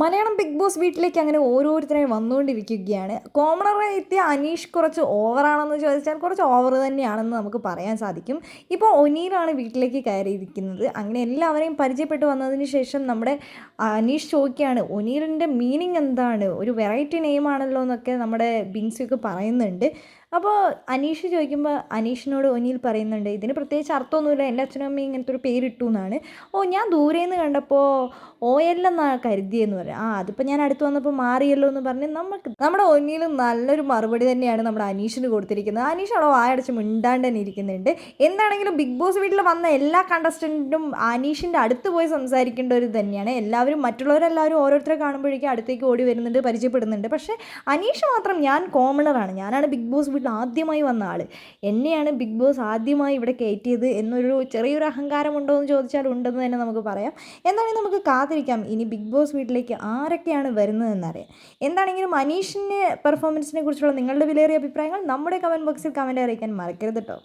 Malayalam big boss വീട്ടിലേക്ക് അങ്ങനെ ഓരോരുത്തരായി വന്നുകൊണ്ടിരിക്കുകയാണ്. കോമണറായി എത്തിയ അനീഷ് കുറച്ച് ഓവറാണെന്ന് ചോദിച്ചാൽ കുറച്ച് ഓവർ തന്നെയാണെന്ന് നമുക്ക് പറയാൻ സാധിക്കും. ഇപ്പോൾ ഒനീലാണ് വീട്ടിലേക്ക് കയറിയിരിക്കുന്നത്. അങ്ങനെ എല്ലാവരെയും പരിചയപ്പെട്ട് വന്നതിന് ശേഷം നമ്മുടെ അനീഷ് ചോദിക്കുകയാണ് ഒനീലിന്റെ മീനിങ് എന്താണ്? ഒരു വെറൈറ്റി നെയിമാണല്ലോ എന്നൊക്കെ നമ്മുടെ ബിൻസിയൊക്കെ പറയുന്നുണ്ട്. അപ്പോൾ അനീഷ് ചോദിക്കുമ്പോൾ അനീഷിനോട് ഒനീൽ പറയുന്നുണ്ട് ഇതിന് പ്രത്യേകിച്ച് അർത്ഥമൊന്നുമില്ല എന്റെ അച്ഛനും അമ്മയും ഇങ്ങനത്തെ ഒരു പേരിട്ടു എന്നാണ്. ഓ ഞാൻ ദൂരെ നിന്ന് കണ്ടപ്പോൾ ഓ എല്ലെന്നാണ് കരുതിയെന്ന് പറയും. ആ അതിപ്പോൾ ഞാൻ അടുത്ത് വന്നപ്പോൾ മാറിയല്ലോ എന്ന് പറഞ്ഞ് നമുക്ക് നമ്മുടെ ഒന്നിയിൽ നല്ലൊരു മറുപടി തന്നെയാണ് നമ്മുടെ അനീഷിന് കൊടുത്തിരിക്കുന്നത്. അനീഷ് അവിടെ വായടച്ച് മിണ്ടാണ്ട് തന്നെ ഇരിക്കുന്നുണ്ട്. എന്താണെങ്കിലും ബിഗ് ബോസ് വീട്ടിൽ വന്ന എല്ലാ കണ്ടസ്റ്റന്റും അനീഷിന്റെ അടുത്ത് പോയി സംസാരിക്കേണ്ട ഒരു തന്നെയാണ്. എല്ലാവരും മറ്റുള്ളവരെല്ലാവരും ഓരോരുത്തരെ കാണുമ്പോഴേക്കും അടുത്തേക്ക് ഓടി വരുന്നുണ്ട് പരിചയപ്പെടുന്നുണ്ട്. പക്ഷേ അനീഷ് മാത്രം ഞാൻ കോമണറാണ് ഞാനാണ് ബിഗ് ബോസ് വീട്ടിൽ ആദ്യമായി വന്ന ആൾ എന്നെയാണ് ബിഗ് ബോസ് ആദ്യമായി ഇവിടെ കയറ്റിയത് എന്നൊരു ചെറിയൊരു അഹങ്കാരമുണ്ടോ എന്ന് ചോദിച്ചാൽ ഉണ്ടെന്ന് തന്നെ നമുക്ക് പറയാം. എന്താണെങ്കിൽ നമുക്ക് കാത്തിരിക്കാം. ഇനി ബിഗ് ബോസ് വീട്ടിലേക്ക് ആരൊക്കെയാണ് വരുന്നതെന്നറിയാം എന്താണെങ്കിലും അനീഷിന്റെ പെർഫോമൻസിനെ കുറിച്ചുള്ള നിങ്ങളുടെ വിലയേറിയ അഭിപ്രായങ്ങൾ നമ്മുടെ കമന്റ് ബോക്സിൽ കമന്റ് അറിയിക്കാൻ മറക്കരുത് കേട്ടോ